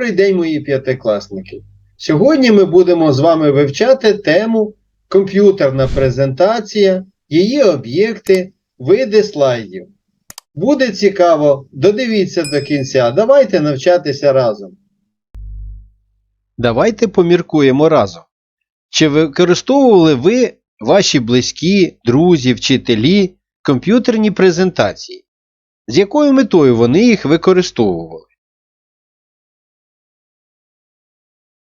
Добрий день, мої п'ятикласники! Сьогодні ми будемо з вами вивчати тему комп'ютерна презентація, її об'єкти, види слайдів. Буде цікаво, додивіться до кінця. Давайте навчатися разом. Давайте поміркуємо разом. Чи використовували ви ваші близькі, друзі, вчителі комп'ютерні презентації? З якою метою вони їх використовували?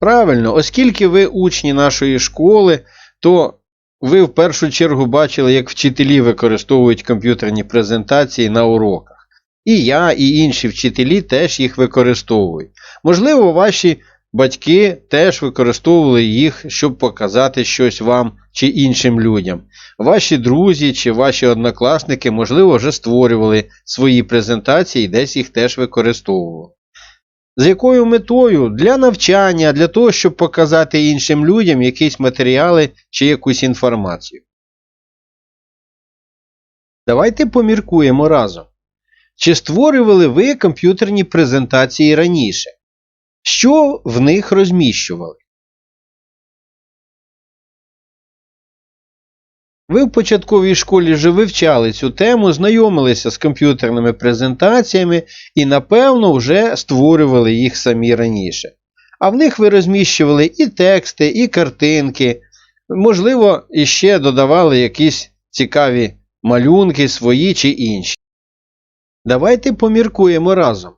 Правильно, оскільки ви учні нашої школи, то ви в першу чергу бачили, як вчителі використовують комп'ютерні презентації на уроках. І я, і інші вчителі теж їх використовують. Можливо, ваші батьки теж використовували їх, щоб показати щось вам чи іншим людям. Ваші друзі чи ваші однокласники, можливо, вже створювали свої презентації і десь їх теж використовували. З якою метою? Для навчання, для того, щоб показати іншим людям якісь матеріали чи якусь інформацію. Давайте поміркуємо разом. Чи створювали ви комп'ютерні презентації раніше? Що в них розміщували? Ви в початковій школі вже вивчали цю тему, знайомилися з комп'ютерними презентаціями і, напевно, вже створювали їх самі раніше. А в них ви розміщували і тексти, і картинки, можливо, іще додавали якісь цікаві малюнки свої чи інші. Давайте поміркуємо разом.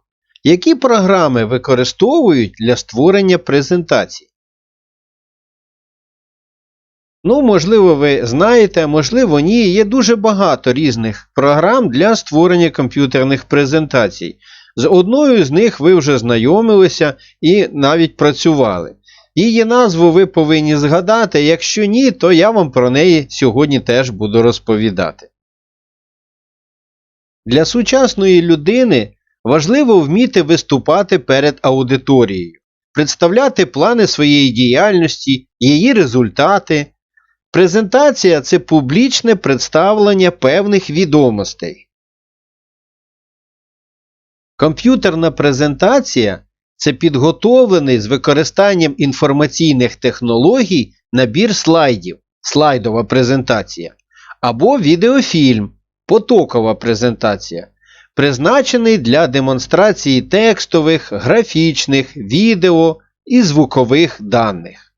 Які програми використовують для створення презентацій? Ну, можливо, ви знаєте, можливо, ні. Є дуже багато різних програм для створення комп'ютерних презентацій. З одною з них ви вже знайомилися і навіть працювали. Її назву ви повинні згадати, якщо ні, то я вам про неї сьогодні теж буду розповідати. Для сучасної людини важливо вміти виступати перед аудиторією, представляти плани своєї діяльності, її результати. Презентація це публічне представлення певних відомостей. Комп'ютерна презентація це підготовлений з використанням інформаційних технологій набір слайдів, слайдова презентація, або відеофільм, потокова презентація, призначений для демонстрації текстових, графічних, відео і звукових даних.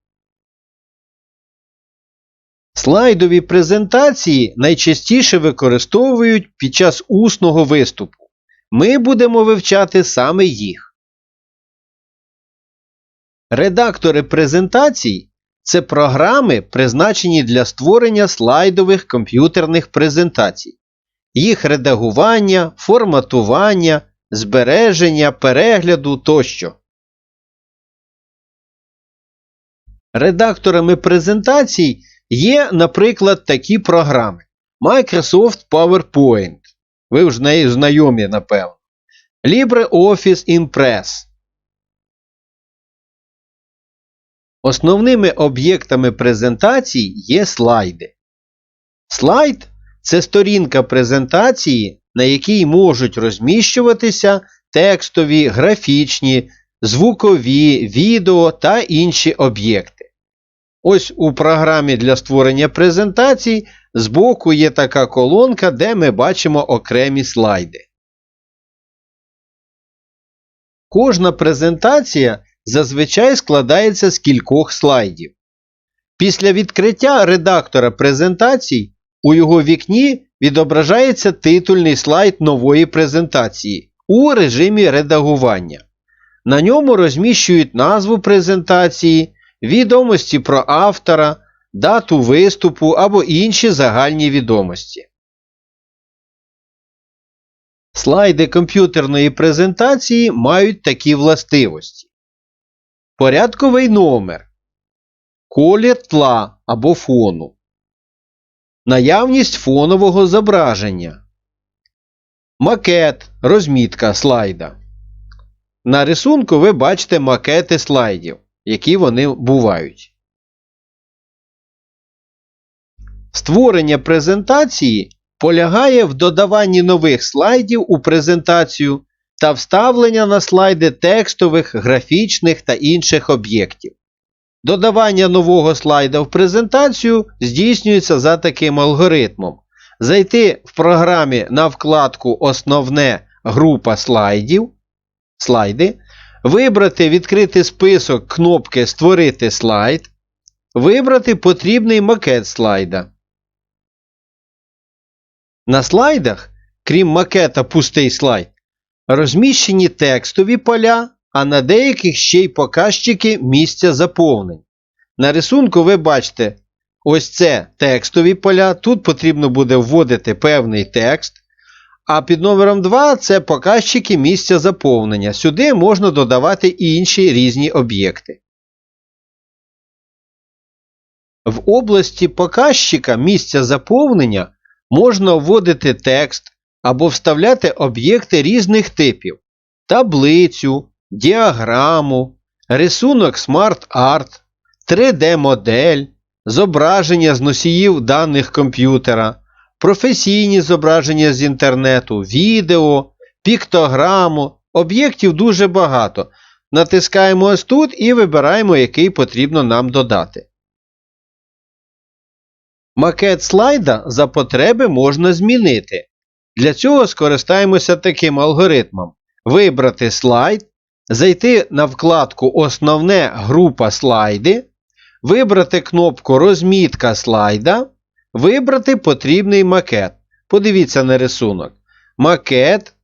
Слайдові презентації найчастіше використовують під час усного виступу. Ми будемо вивчати саме їх. Редактори презентацій це програми, призначені для створення слайдових комп'ютерних презентацій, їх редагування, форматування, збереження, перегляду тощо. Редакторами презентацій Є, наприклад, такі програми. Microsoft PowerPoint. Ви вже нею знайомі, напевно. LibreOffice Impress. Основними об'єктами презентацій є слайди. Слайд це сторінка презентації, на якій можуть розміщуватися текстові, графічні, звукові, відео та інші об'єкти. Ось у програмі для створення презентацій збоку є така колонка, де ми бачимо окремі слайди. Кожна презентація зазвичай складається з кількох слайдів. Після відкриття редактора презентацій у його вікні відображається титульний слайд нової презентації у режимі редагування. На ньому розміщують назву презентації відомості про автора, дату виступу або інші загальні відомості. Слайди комп'ютерної презентації мають такі властивості. Порядковий номер, колір тла або фону, наявність фонового зображення, макет, розмітка слайда. На рисунку ви бачите макети слайдів які вони бувають. Створення презентації полягає в додаванні нових слайдів у презентацію та вставлення на слайди текстових, графічних та інших об'єктів. Додавання нового слайда в презентацію здійснюється за таким алгоритмом. Зайти в програмі на вкладку Основне група слайдів, слайди, вибрати відкрити список кнопки Створити слайд, вибрати потрібний макет слайда. На слайдах, крім макета пустий слайд, розміщені текстові поля, а на деяких ще й показчики місця заповнень. На рисунку ви бачите, ось це текстові поля. Тут потрібно буде вводити певний текст. А під номером 2 це показчики місця заповнення. Сюди можна додавати інші різні об'єкти. В області показчика місця заповнення можна вводити текст або вставляти об'єкти різних типів: таблицю, діаграму, рисунок Art, 3D-модель, зображення з носіїв даних комп'ютера, професійні зображення з інтернету, відео, піктограму. Об'єктів дуже багато. Натискаємо ось тут і вибираємо, який потрібно нам додати. Макет слайда за потреби можна змінити. Для цього скористаємося таким алгоритмом: вибрати слайд, зайти на вкладку Основне група слайди, вибрати кнопку Розмітка слайда, вибрати потрібний макет. Подивіться на рисунок. Макет.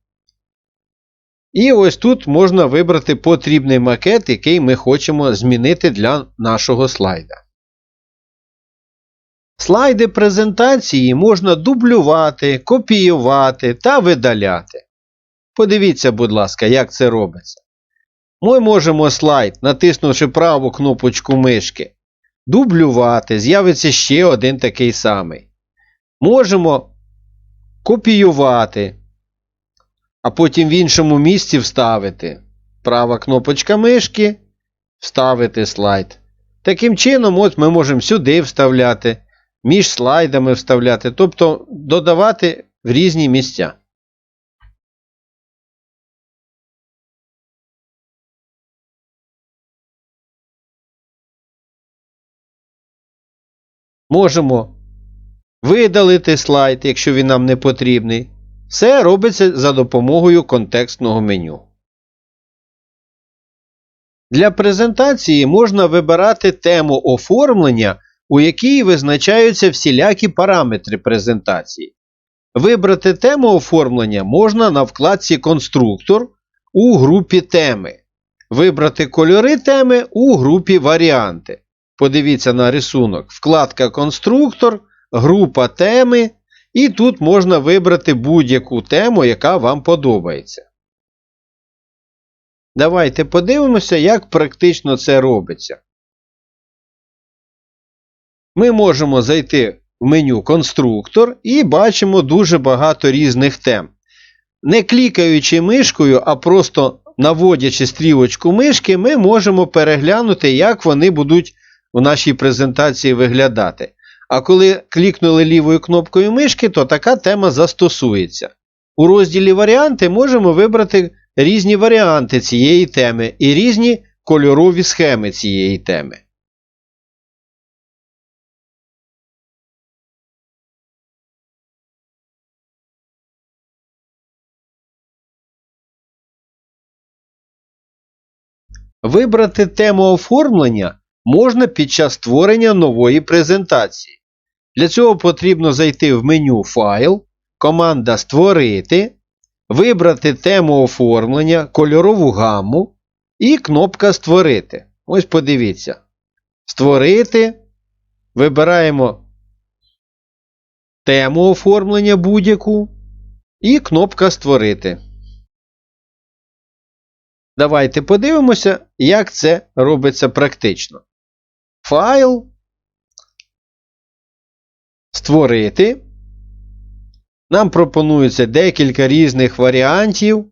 І ось тут можна вибрати потрібний макет, який ми хочемо змінити для нашого слайда. Слайди презентації можна дублювати, копіювати та видаляти. Подивіться, будь ласка, як це робиться. Ми можемо слайд, натиснувши праву кнопочку мишки, дублювати, з'явиться ще один такий самий. Можемо копіювати, а потім в іншому місці вставити. Права кнопочка мишки, вставити слайд. Таким чином, от ми можемо сюди вставляти між слайдами вставляти, тобто додавати в різні місця. Можемо видалити слайд, якщо він нам не потрібний. Все робиться за допомогою контекстного меню. Для презентації можна вибирати тему оформлення у якій визначаються всілякі параметри презентації. Вибрати тему оформлення можна на вкладці Конструктор у групі теми. Вибрати кольори теми у групі Варіанти. Подивіться на рисунок. Вкладка Конструктор, група теми. І тут можна вибрати будь-яку тему, яка вам подобається. Давайте подивимося, як практично це робиться ми можемо зайти в меню Конструктор і бачимо дуже багато різних тем. Не клікаючи мишкою, а просто наводячи стрілочку мишки, ми можемо переглянути, як вони будуть у нашій презентації виглядати. А коли клікнули лівою кнопкою мишки, то така тема застосується. У розділі Варіанти можемо вибрати різні варіанти цієї теми і різні кольорові схеми цієї теми. Вибрати тему оформлення можна під час створення нової презентації. Для цього потрібно зайти в меню Файл, команда Створити, вибрати тему оформлення, кольорову гамму і кнопка Створити. Ось подивіться. Створити. Вибираємо тему оформлення будь-яку і кнопка Створити. Давайте подивимося, як це робиться практично. Файл. Створити. Нам пропонується декілька різних варіантів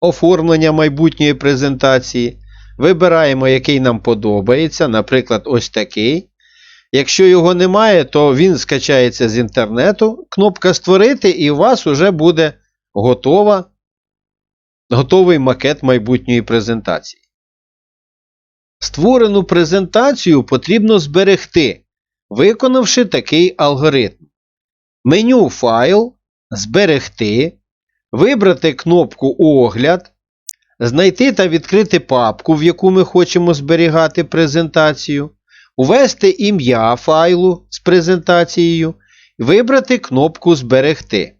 оформлення майбутньої презентації. Вибираємо, який нам подобається, наприклад, ось такий. Якщо його немає, то він скачається з інтернету. Кнопка Створити, і у вас вже буде готова готовий макет майбутньої презентації. Створену презентацію потрібно зберегти, виконавши такий алгоритм. Меню Файл, Зберегти, вибрати кнопку Огляд, знайти та відкрити папку, в яку ми хочемо зберігати презентацію, ввести ім'я файлу з презентацією, вибрати кнопку Зберегти.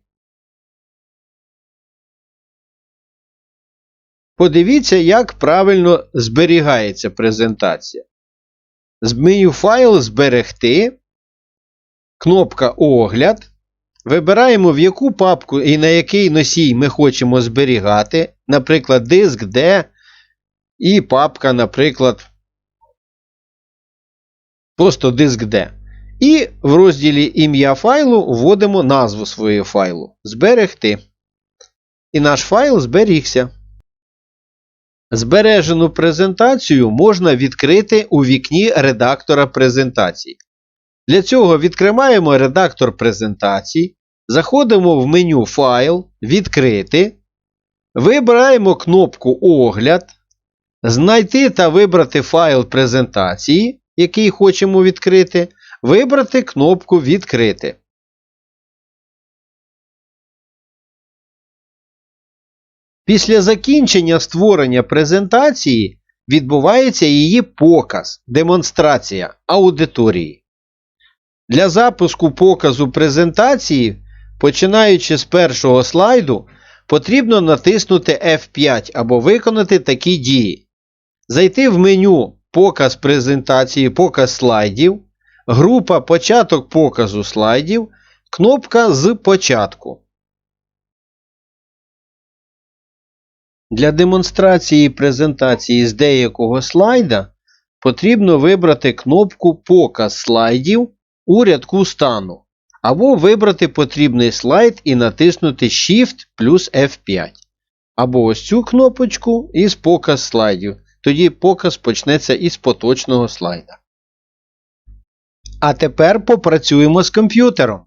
Подивіться, як правильно зберігається презентація. З меню файл Зберегти, кнопка Огляд. Вибираємо, в яку папку і на який носій ми хочемо зберігати, наприклад, диск D і папка, наприклад, просто диск D. І в розділі ім'я файлу вводимо назву свого файлу Зберегти. І наш файл зберігся. Збережену презентацію можна відкрити у вікні редактора презентації. Для цього відкриваємо редактор презентацій, заходимо в меню Файл, Відкрити, вибираємо кнопку Огляд, Знайти та вибрати файл презентації, який хочемо відкрити, вибрати кнопку Відкрити. Після закінчення створення презентації відбувається її показ, демонстрація аудиторії. Для запуску показу презентації, починаючи з першого слайду, потрібно натиснути F5 або виконати такі дії. Зайти в меню Показ презентації, показ слайдів, група Початок показу слайдів, кнопка з початку. Для демонстрації презентації з деякого слайда потрібно вибрати кнопку Показ слайдів у рядку стану, або вибрати потрібний слайд і натиснути Shift плюс F5. Або ось цю кнопочку із показ слайдів. Тоді показ почнеться із поточного слайда. А тепер попрацюємо з комп'ютером.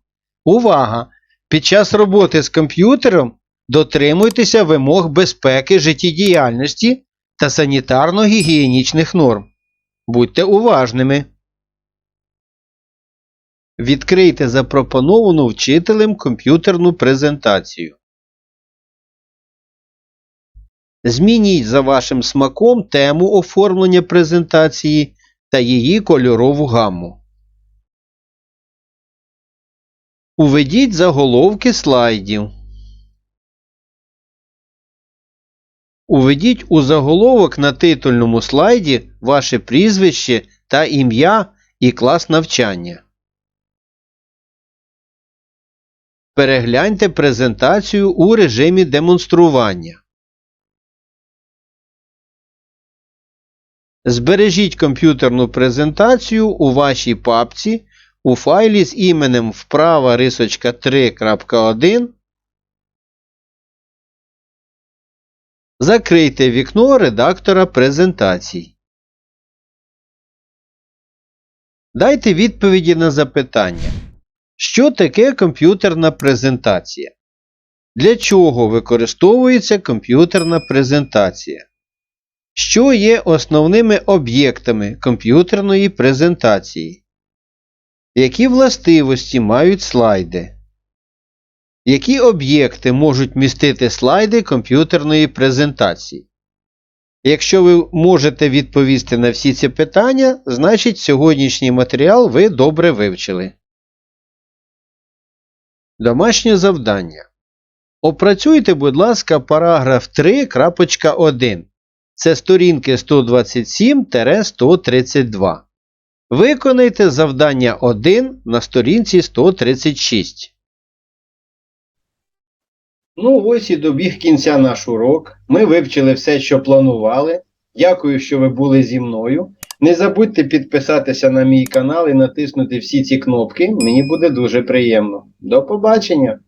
Увага! Під час роботи з комп'ютером дотримуйтеся вимог безпеки життєдіяльності та санітарно-гігієнічних норм. Будьте уважними. Відкрийте запропоновану вчителем комп'ютерну презентацію. Змініть за вашим смаком тему оформлення презентації та її кольорову гамму. Уведіть заголовки слайдів. Уведіть у заголовок на титульному слайді ваше прізвище та ім'я і клас навчання. Перегляньте презентацію у режимі демонстрування. Збережіть комп'ютерну презентацію у вашій папці у файлі з іменем вправа рисочка 3.1. Закрийте вікно редактора презентацій. Дайте відповіді на запитання. Що таке комп'ютерна презентація? Для чого використовується комп'ютерна презентація? Що є основними об'єктами комп'ютерної презентації? Які властивості мають слайди? Які об'єкти можуть містити слайди комп'ютерної презентації? Якщо ви можете відповісти на всі ці питання, значить сьогоднішній матеріал ви добре вивчили. Домашнє завдання. Опрацюйте, будь ласка, параграф 3.1. Це сторінки 127-132. Виконайте завдання 1 на сторінці 136. Ну, ось і добіг кінця наш урок. Ми вивчили все, що планували. Дякую, що ви були зі мною. Не забудьте підписатися на мій канал і натиснути всі ці кнопки. Мені буде дуже приємно. До побачення!